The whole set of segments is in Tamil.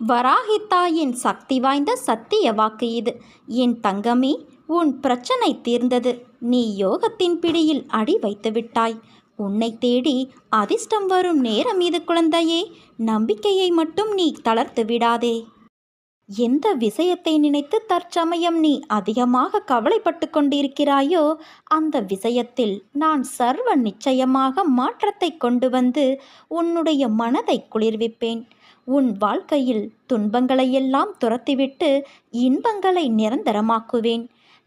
வராகித்தாயின் சக்தி வாய்ந்த சத்திய வாக்கு இது. என் தங்கமே உன் பிரச்சனை தீர்ந்தது. நீ யோகத்தின் பிடியில் அடி வைத்து விட்டாய். உன்னை தேடி அதிர்ஷ்டம் வரும் நேரம் இது குழந்தையே. நம்பிக்கையை மட்டும் நீ தளர்த்து விடாதே. எந்த விஷயத்தை நினைத்து தற்சமயம் நீ அதிகமாக கவலைப்பட்டு கொண்டிருக்கிறாயோ அந்த விஷயத்தில் நான் சர்வ நிச்சயமாக மாற்றத்தை கொண்டு வந்து உன்னுடைய மனதை குளிர்விப்பேன். உன் வாழ்க்கையில் துன்பங்களையெல்லாம் துரத்திவிட்டு இன்பங்களை நிரந்தரமாக்குவேன்.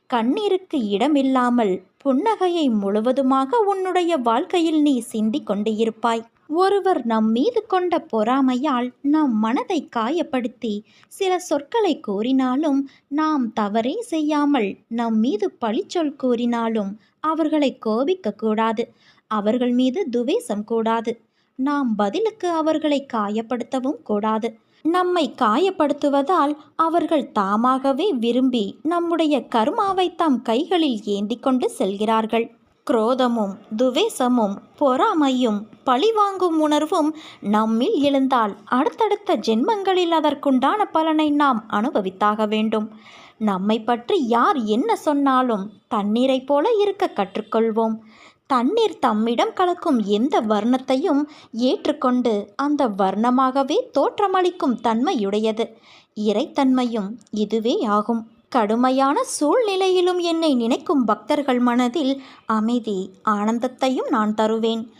கண்ணீருக்கு இடமில்லாமல் புன்னகையை முழுவதுமாக உன்னுடைய வாழ்க்கையில் நீ சிந்திக் கொண்டு இருப்பாய் ஒருவர் நம் மீது கொண்ட பொறாமையால் நம் மனதை காயப்படுத்தி சில சொற்களை கூறினாலும் நாம் தவறே செய்யாமல் நம் மீது பழிச்சொல் கூறினாலும் அவர்களை கோபிக்க கூடாது. அவர்கள் மீது துவேஷம் கூடாது. நாம் பதிலுக்கு அவர்களை காயப்படுத்தவும் கூடாது. நம்மை காயப்படுத்துவதால் அவர்கள் தாமாகவே விரும்பி நம்முடைய கர்மாவை தம் கைகளில் ஏந்தி கொண்டு செல்கிறார்கள். குரோதமும் துவேஷமும் பொறாமையும் பழிவாங்கும் உணர்வும் நம்மில் எழுந்தால் அடுத்தடுத்த ஜென்மங்களில் அதற்குண்டான பலனை நாம் அனுபவித்தாக வேண்டும். நம்மை பற்றி யார் என்ன சொன்னாலும் தண்ணீரைப் போல இருக்க கற்றுக்கொள்வோம். தண்ணீர் தம்மிடம் கலக்கும் எந்த வர்ணத்தையும் ஏற்றுக்கொண்டு அந்த வர்ணமாகவே தோற்றமளிக்கும் தன்மையுடையது. இறைத்தன்மையும் இதுவே ஆகும். கடுமையான சூழ்நிலையிலும் என்னை நினைக்கும் பக்தர்கள் மனதில் அமைதி ஆனந்தத்தையும் நான் தருவேன்.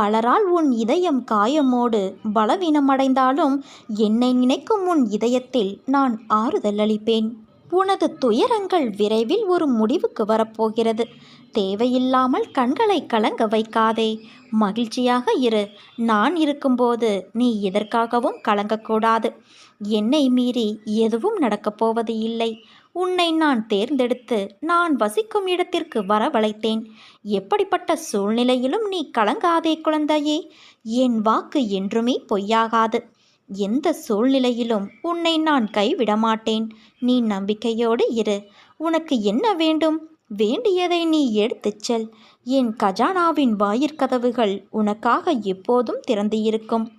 பலரால் உன் இதயம் காயமோடு பலவீனமடைந்தாலும் என்னை நினைக்கும் உன் இதயத்தில் நான் ஆறுதல் அளிப்பேன். உனது துயரங்கள் விரைவில் ஒரு முடிவுக்கு வரப்போகிறது. தேவையில்லாமல் கண்களை கலங்க வைக்காதே. மகிழ்ச்சியாக இரு. நான் இருக்கும்போது நீ எதற்காகவும் கலங்கக்கூடாது. என்னை மீறி எதுவும் நடக்கப் போவது இல்லை. உன்னை நான் தேர்ந்தெடுத்து நான் வசிக்கும் இடத்திற்கு வரவழைத்தேன். எப்படிப்பட்ட சூழ்நிலையிலும் நீ கலங்காதே குழந்தையே. என் வாக்கு என்றுமே பொய்யாகாது. எந்த சூழ்நிலையிலும் உன்னை நான் கைவிட மாட்டேன் நீ நம்பிக்கையோடு இரு. உனக்கு என்ன வேண்டும்? வேண்டியதை நீ எடுத்துச் செல். என் கஜானாவின் வாயிற்கதவுகள் உனக்காக எப்போதும் திறந்து இருக்கும்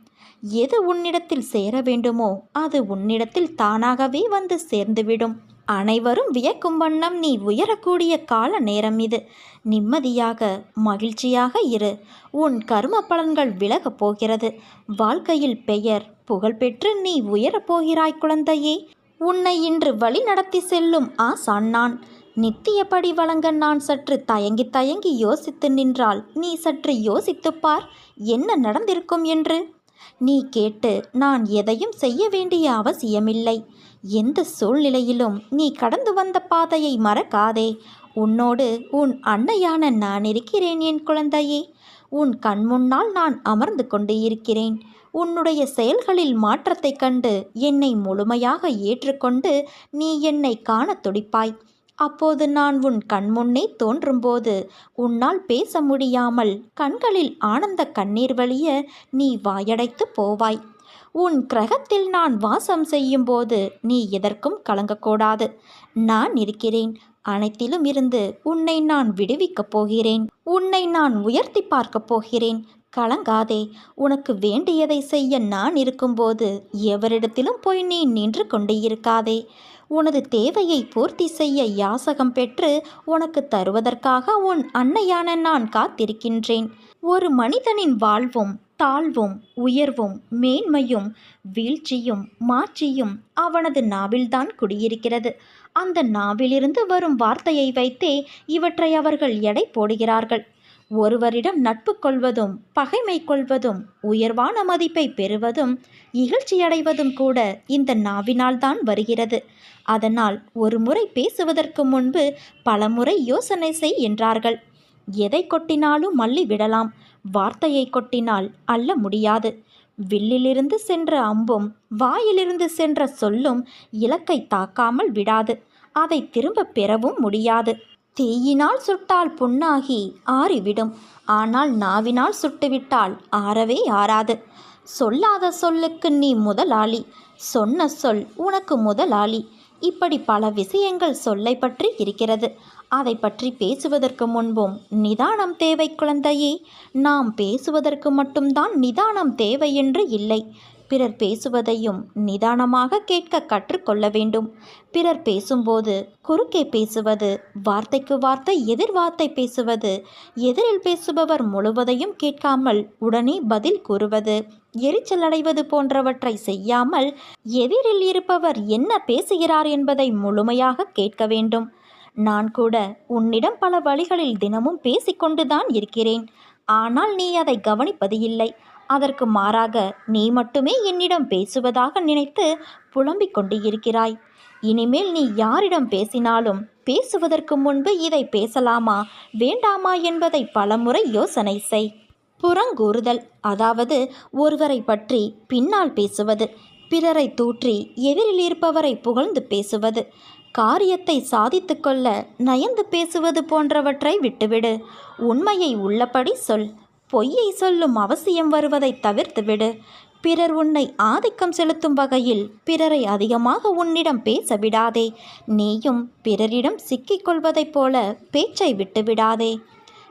எது உன்னிடத்தில் சேர வேண்டுமோ அது உன்னிடத்தில் தானாகவே வந்து சேர்ந்துவிடும். அனைவரும் வியக்கும் வண்ணம் நீ உயரக்கூடிய கால நேரம் இது. நிம்மதியாக மகிழ்ச்சியாக இரு. உன் கர்ம பலன்கள் விலகப் போகிறது. வாழ்க்கையில் பெயர் புகழ்பெற்று நீ உயரப் போகிறாய் குழந்தையே. உன்னை இன்று வழி நடத்தி செல்லும் ஆசான் நான். நித்தியப்படி வழங்க நான் சற்று தயங்கி தயங்கி யோசித்து நின்றால் நீ சற்று யோசித்துப் பார் என்ன நடந்திருக்கும் என்று. நீ கேட்டு நான் எதையும் செய்ய வேண்டிய அவசியமில்லை. எந்த சூழ்நிலையிலும் நீ கடந்து வந்த பாதையை மறக்காதே. உன்னோடு உன் அன்னையான நான் இருக்கிறேன் என் குழந்தையே. உன் கண் முன்னால் நான் அமர்ந்து கொண்டு இருக்கிறேன். உன்னுடைய செயல்களில் மாற்றத்தைக் கண்டு என்னை முழுமையாக ஏற்றுக்கொண்டு நீ என்னை காணத் துடிப்பாய். அப்போது நான் உன் கண்முன்னே தோன்றும்போது உன்னால் பேச முடியாமல் கண்களில் ஆனந்த கண்ணீர் வழிய நீ வாயடைத்து போவாய். உன் கிரகத்தில் நான் வாசம் செய்யும்போது நீ எதற்கும் கலங்கக்கூடாது. நான் இருக்கிறேன். அனைத்திலும் இருந்து உன்னை நான் விடுவிக்கப் போகிறேன். உன்னை நான் உயர்த்தி பார்க்கப் போகிறேன். கலங்காதே. உனக்கு வேண்டியதை செய்ய நான் இருக்கும்போது எவரிடத்திலும் போய் நீ நின்று கொண்டு இருக்காதே. உனது தேவையை பூர்த்தி செய்ய யாசகம் பெற்று உனக்கு தருவதற்காக உன் அன்னையான நான் காத்திருக்கின்றேன். ஒரு மனிதனின் வாழ்வும் தாழ்வும் உயர்வும் மேன்மையும் வீழ்ச்சியும் மாட்சியும் அவனது நாவில்தான் குடியிருக்கிறது. அந்த நாவிலிருந்து வரும் வார்த்தையை வைத்தே இவற்றை அவர்கள் எடை போடுகிறார்கள். ஒருவரிடம் நட்பு கொள்வதும் பகைமை கொள்வதும் உயர்வான மதிப்பை பெறுவதும் இகழ்ச்சியடைவதும் கூட இந்த நாவினால்தான் வருகிறது. அதனால் ஒரு முறை பேசுவதற்கு முன்பு பலமுறை யோசனை செய் என்றார்கள். எதை கொட்டினாலும் மல்லி விடலாம் வார்த்தையை கொட்டினால் அல்ல முடியாது. வில்லிலிருந்து சென்ற அம்பும் வாயிலிருந்து சென்ற சொல்லும் இலக்கை தாக்காமல் விடாது. அதை திரும்ப பெறவும் முடியாது. தீயினால் சுட்டால் புண்ணாகி ஆறிவிடும். ஆனால் நாவினால் சுட்டுவிட்டால் ஆறவே ஆறாது. சொல்லாத சொல்லுக்கு நீ முதலாளி. சொன்ன சொல் உனக்கு முதலாளி. இப்படி பல விஷயங்கள் சொல்லை பற்றி இருக்கிறது. அதை பற்றி பேசுவதற்கு முன்பும் நிதானம் தேவை குழந்தையே. நாம் பேசுவதற்கு மட்டும்தான் நிதானம் தேவை என்று இல்லை. பிறர் பேசுவதையும் நிதானமாக கேட்க கற்றுக்கொள்ள வேண்டும். பிறர் பேசும்போது குறுக்கே பேசுவது வார்த்தைக்கு வார்த்தை எதிர் வார்த்தை பேசுவது எதிரில் பேசுபவர் முழுவதையும் கேட்காமல் உடனே பதில் கூறுவது எரிச்சல் அடைவது போன்றவற்றை செய்யாமல் எதிரில் இருப்பவர் என்ன பேசுகிறார் என்பதை முழுமையாக கேட்க வேண்டும். நான் கூட உன்னிடம் பல வழிகளில் தினமும் பேசிக்கொண்டுதான் இருக்கிறேன். ஆனால் நீ அதை கவனிப்பது இல்லை அதற்கு மாறாக நீ மட்டுமே என்னிடம் பேசுவதாக நினைத்து புலம்பிக் கொண்டு இருக்கிறாய். இனிமேல் நீ யாரிடம் பேசினாலும் பேசுவதற்கு முன்பு இதை பேசலாமா வேண்டாமா என்பதை பலமுறை யோசனை செய். புறங்கூறுதல் அதாவது ஒருவரை பற்றி பின்னால் பேசுவது பிறரை தூற்றி எதிரில் இருப்பவரை புகழ்ந்து பேசுவது காரியத்தை சாதித்து கொள்ள நயந்து பேசுவது போன்றவற்றை விட்டுவிடு. உண்மையை உள்ளபடி சொல். பொய்யை சொல்லும் அவசியம் வருவதை தவிர்த்துவிடு. பிறர் உன்னை ஆதிக்கம் செலுத்தும் வகையில் பிறரை அதிகமாக உன்னிடம் பேச விடாதே நீயும் பிறரிடம் சிக்கிக்கொள்வதைப் போல பேச்சை விட்டுவிடாதே.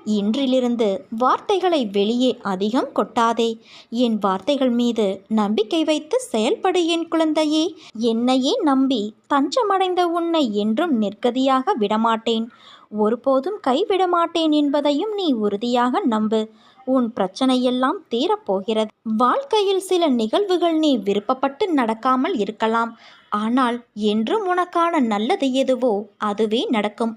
இன்றிலிருந்து வார்த்தைகளை வெளியே அதிகம் கொட்டாதே. என் வார்த்தைகள் மீது நம்பிக்கை வைத்து செயல்படு என் குழந்தையே. என்னையே நம்பி தஞ்சமடைந்த உன்னை என்றும் நிற்கதியாக விடமாட்டேன். ஒருபோதும் கைவிட மாட்டேன் என்பதையும் நீ உறுதியாக நம்பு. உன் பிரச்சனையெல்லாம் தீரப்போகிறது. வாழ்க்கையில் சில நிகழ்வுகள் நீ விருப்பப்பட்டு நடக்காமல் இருக்கலாம். ஆனால் என்றும் உனக்கான நல்லது எதுவோ அதுவே நடக்கும்.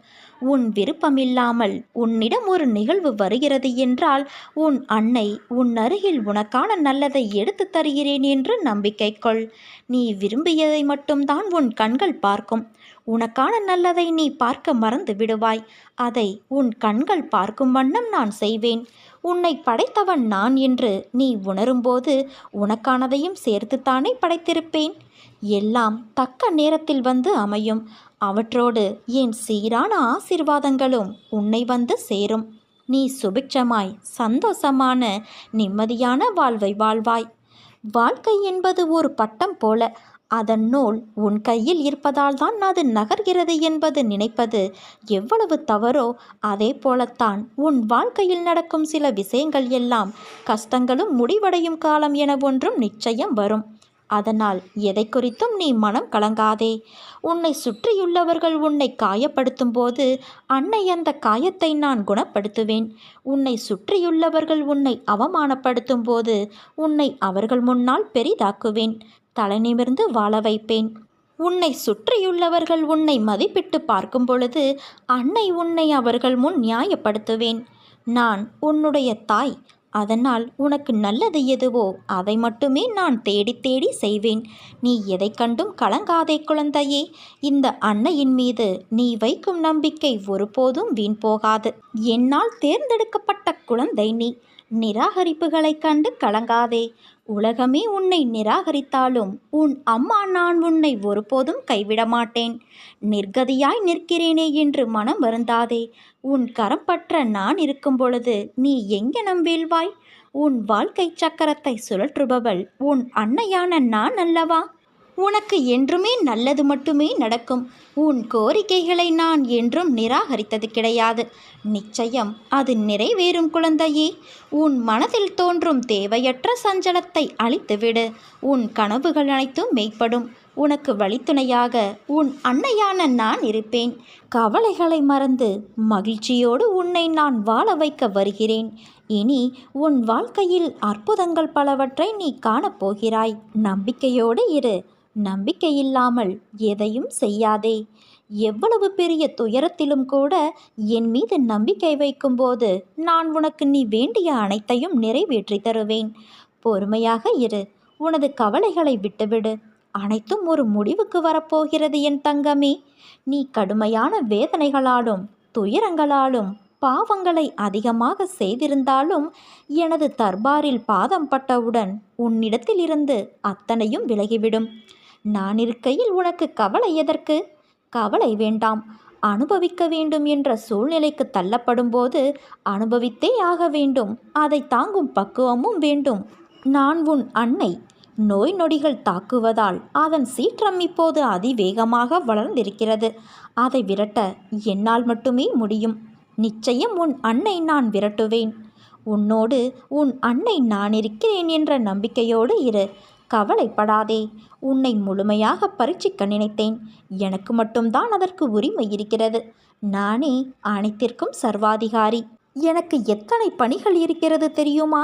உன் விருப்பமில்லாமல் உன்னிடம் ஒரு நிகழ்வு வருகிறது என்றால் உன் அன்னை உன் அருகில் உனக்கான நல்லதை எடுத்து தருகிறேன் என்று நம்பிக்கை கொள். நீ விரும்பியதை மட்டும்தான் உன் கண்கள் பார்க்கும். உனக்கான நல்லதை நீ பார்க்க மறந்து விடுவாய். அதை உன் கண்கள் பார்க்கும் வண்ணம் நான் செய்வேன். உன்னை படைத்தவன் நான் என்று நீ உணரும்போது உனக்கானதையும் சேர்த்துத்தானே படைத்திருப்பேன்? எல்லாம் தக்க நேரத்தில் வந்து அமையும். அவற்றோடு என் சீரான ஆசிர்வாதங்களும் உன்னை வந்து சேரும். நீ சுபிட்சமாய் சந்தோஷமான நிம்மதியான வாழ்வை வாழ்வாய். வாழ்க்கை என்பது ஒரு பட்டம் போல அதன் நூல் உன் கையில் இருப்பதால் தான் அது நகர்கிறது என்பது நினைப்பது எவ்வளவு தவறோ அதே போலத்தான் உன் வாழ்க்கையில் நடக்கும் சில விஷயங்கள் எல்லாம் கஷ்டங்களும் முடிவடையும் காலம் என ஒன்றும் நிச்சயம் வரும். அதனால் எதை குறித்தும் நீ மனம் கலங்காதே. உன்னை சுற்றியுள்ளவர்கள் உன்னை காயப்படுத்தும் போது அன்னை அந்த காயத்தை நான் குணப்படுத்துவேன். உன்னை சுற்றியுள்ளவர்கள் உன்னை அவமானப்படுத்தும் போது உன்னை அவர்கள் முன்னால் பெரிதாக்குவேன். தலை நிமிர்ந்து வாழ வைப்பேன். உன்னை சுற்றியுள்ளவர்கள் உன்னை மதிப்பிட்டு பார்க்கும் பொழுது அன்னை உன்னை அவர்கள் முன் நியாயப்படுத்துவேன். நான் உன்னுடைய தாய். அதனால் உனக்கு நல்லது எதுவோ அதை மட்டுமே நான் தேடி தேடி செய்வேன். நீ எதை கண்டும் கலங்காதே குழந்தையே. இந்த அன்னையின் மீது நீ வைக்கும் நம்பிக்கை ஒருபோதும் வீண் போகாது. என்னால் தேர்ந்தெடுக்கப்பட்ட குழந்தை நீ. நிராகரிப்புகளைக் கண்டு கலங்காதே. உலகமே உன்னை நிராகரித்தாலும் உன் அம்மா நான் உன்னை ஒருபோதும் கைவிட மாட்டேன் நிர்கதியாய் நிற்கிறேனே என்று மனம் வருந்தாதே. உன் கரம் பற்ற நான் இருக்கும் பொழுது நீ எங்கெனம் வீழ்வாய்? உன் வாழ்க்கை சக்கரத்தை சுழற்றுபவள் உன் அன்னையான நான் அல்லவா? உனக்கு என்றுமே நல்லது மட்டுமே நடக்கும். உன் கோரிக்கைகளை நான் என்றும் நிராகரித்தது கிடையாது. நிச்சயம் அது நிறைவேறும் குழந்தையே. உன் மனதில் தோன்றும் தேவையற்ற சஞ்சலத்தை அழித்துவிடு. உன் கனவுகள் அனைத்தும் மெய்ப்படும். உனக்கு வழித்துணையாக உன் அன்னையான நான் இருப்பேன். கவலைகளை மறந்து மகிழ்ச்சியோடு உன்னை நான் வாழ வைக்க வருகிறேன். இனி உன் வாழ்க்கையில் அற்புதங்கள் பலவற்றை நீ காணப்போகிறாய். நம்பிக்கையோடு இரு. நம்பிக்கையில்லாமல் எதையும் செய்யாதே. எவ்வளவு பெரிய துயரத்திலும் கூட என் மீது நம்பிக்கை வைக்கும்போது நான் உனக்கு நீ வேண்டிய அனைத்தையும் நிறைவேற்றி தருவேன். பொறுமையாக இரு. உனது கவலைகளை விட்டுவிடு. அனைத்தும் ஒரு முடிவுக்கு வரப்போகிறது என் தங்கமே. நீ கடுமையான வேதனைகளாலும் துயரங்களாலும் பாவங்களை அதிகமாக செய்திருந்தாலும் எனது தர்பாரில் பாதம் பட்டவுடன் உன்னிடத்திலிருந்து அத்தனையும் விலகிவிடும். நான் இருக்கையில் உனக்கு கவலை எதற்கு? கவலை வேண்டாம். அனுபவிக்க வேண்டும் என்ற சூழ்நிலைக்கு தள்ளப்படும்போது அனுபவித்தே ஆக வேண்டும். அதை தாங்கும் பக்குவமும் வேண்டும். நான் உன் அன்னை. நோய் நொடிகள் தாக்குவதால் அதன் சீற்றம் இப்போது அதிவேகமாக வளர்ந்திருக்கிறது. அதை விரட்ட என்னால் மட்டுமே முடியும். நிச்சயம் உன் அன்னை நான் விரட்டுவேன். உன்னோடு உன் அன்னை நான் இருக்கிறேன் என்ற நம்பிக்கையோடு இரு. கவலைப்படாதே. உன்னை முழுமையாக பரீட்சிக்க நினைத்தேன். எனக்கு மட்டும்தான் அதற்கு உரிமை இருக்கிறது. நானே அனைத்திற்கும் சர்வாதிகாரி. எனக்கு எத்தனை பணிகள் இருக்கிறது தெரியுமா?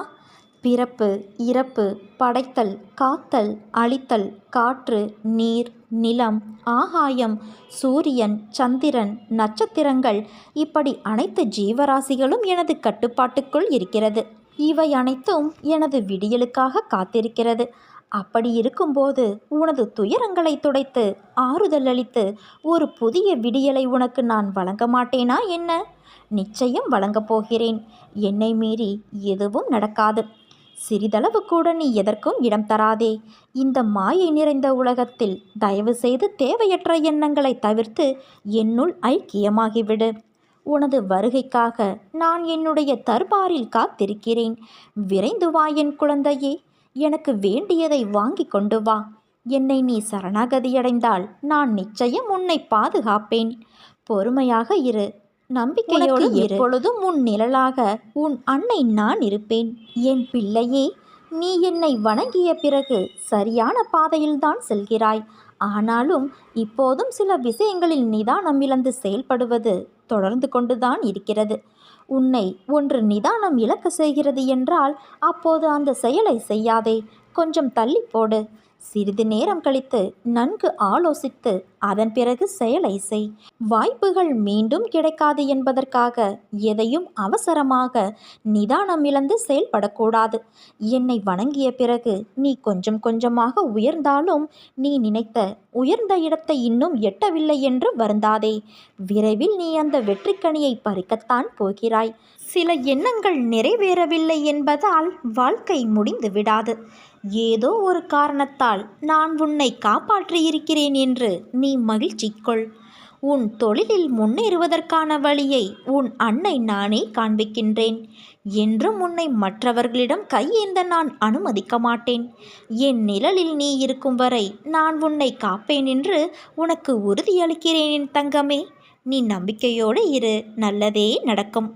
பிறப்பு இறப்பு படைத்தல் காத்தல் அழித்தல் காற்று நீர் நிலம் ஆகாயம் சூரியன் சந்திரன் நட்சத்திரங்கள் இப்படி அனைத்து ஜீவராசிகளும் எனது கட்டுப்பாட்டுக்குள் இருக்கிறது. இவை அனைத்தும் எனது விடியலுக்காக காத்திருக்கிறது. அப்படி இருக்கும்போது உனது துயரங்களை துடைத்து ஆறுதல் அளித்து ஒரு புதிய விடியலை உனக்கு நான் வழங்க மாட்டேனா என்ன? நிச்சயம் வழங்கப் போகிறேன். என்னை மீறி எதுவும் நடக்காது. சிறிதளவு கூட நீ எதற்கும் இடம் தராதே. இந்த மாயை நிறைந்த உலகத்தில் தயவு செய்து தேவையற்ற எண்ணங்களை தவிர்த்து என்னுள் ஐக்கியமாகிவிடு. உனது வருகைக்காக நான் என்னுடைய தர்பாரில் காத்திருக்கிறேன். விரைந்து வா என் குழந்தையே. எனக்கு வேண்டியதை வாங்கி கொண்டு வா. என்னை நீ சரணாகதியடைந்தால் நான் நிச்சயம் உன்னை பாதுகாப்பேன். பொறுமையாக இரு. நம்பிக்கையோடு எப்பொழுதும் உன் நிழலாக உன் அன்னை நான் இருப்பேன். என் பிள்ளையே நீ என்னை வணங்கிய பிறகு சரியான பாதையில்தான் செல்கிறாய். ஆனாலும் இப்போதும் சில விஷயங்களில் நிதானம் இழந்து செயல்படுவது தொடர்ந்து கொண்டுதான் இருக்கிறது. உன்னை ஒன்று நிதானம் இழக்க செய்கிறது என்றால் அப்போது அந்த செயலை செய்யாதே. கொஞ்சம் தள்ளி போடு. சிறிது நேரம் கழித்து நன்கு ஆலோசித்து அதன் பிறகு செயலை செய். வாய்ப்புகள் மீண்டும் கிடைக்காது என்பதற்காக எதையும் அவசரமாக நிதானம் இழந்து செயல்படக்கூடாது. என்னை வணங்கிய பிறகு நீ கொஞ்சம் கொஞ்சமாக உயர்ந்தாலும் நீ நினைத்த உயர்ந்த இடத்தை இன்னும் எட்டவில்லை என்று வருந்தாதே. விரைவில் நீ அந்த வெற்றிக்கனியை பறிக்கத்தான் போகிறாய். சில எண்ணங்கள் நிறைவேறவில்லை என்பதால் வாழ்க்கை முடிந்து விடாது. ஏதோ ஒரு காரணத்தால் நான் உன்னை காப்பாற்றியிருக்கிறேன் என்று நீ மகிழ்ச்சி கொள் உன் தொழிலில் முன்னேறுவதற்கான வழியை உன் அன்னை நானே காண்பிக்கின்றேன். என்றும் உன்னை மற்றவர்களிடம் கையேந்த நான் அனுமதிக்க மாட்டேன். என் நிழலில் நீ இருக்கும் வரை நான் உன்னை காப்பேன் என்று உனக்கு உறுதியளிக்கிறேன் என் தங்கமே. நீ நம்பிக்கையோடு இரு. நல்லதே நடக்கும்.